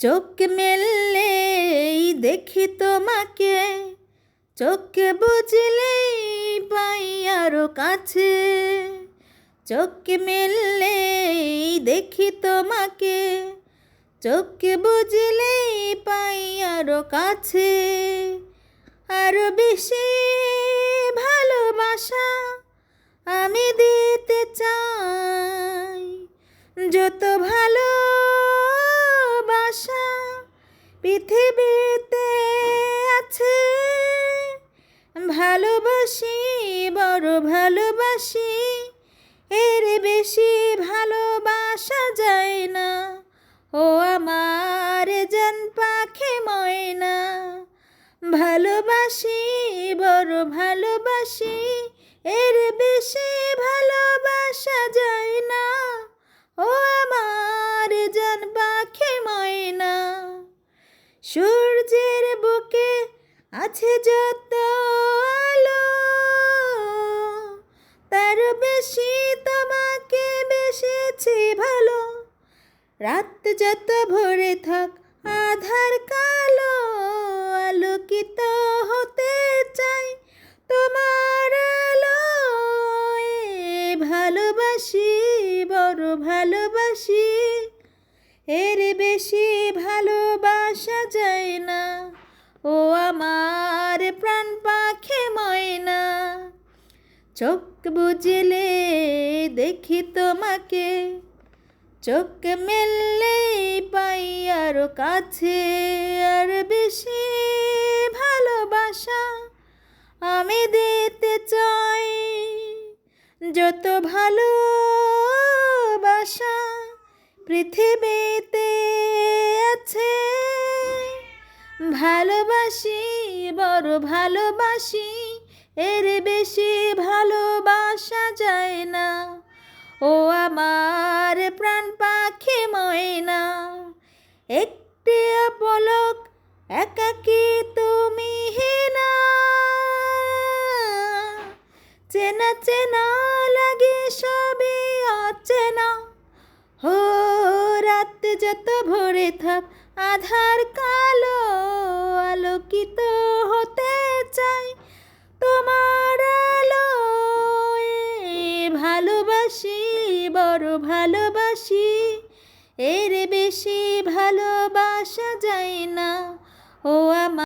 চোখ মেললেই দেখি তোমাকে। চোখকে বুঝলেই পাই আরও কাছে। চোখ মেললেই দেখি তোমাকে। চোখকে বুঝলেই পাই আরও কাছে। আরও বেশি ভালোবাসা আমি দিতে চাই। যত পৃথিবীতে আছে। ভালোবাসি বড় ভালোবাসি এর বেশি ভালোবাসা আছে যত আলো, তার বেশি তোমাকে বেসেছি ভালো। রাত যত ভরে থাক, আধার কালো, আলোকিত হতে চাই তোমার আলোয়। ভালোবাসি, বড় ভালোবাসি, এর বেশি ভালোবাসা যায় না। আমার প্রাণ পাখে ময়না। চোখ বুঝলে দেখি তোমাকে। চোখ মেললে পাই আরও কাছে। আর বেশি ভালোবাসা আমি দিতে চাই। যত ভালোবাসা পৃথিবীতে ভালোবাসি, বড় ভালোবাসি, এর বেশি ভালোবাসা যায় না। ও আমার প্রাণ পাখি ময়না, একটি পলক একাকি তুমি চেনা চেনা লাগে সবে অচেনা। হো, রাত যত ভরে থাক, আধার কালো। বড় ভালোবাসি। এর বেশি ভালোবাসা যায় না। ও আমার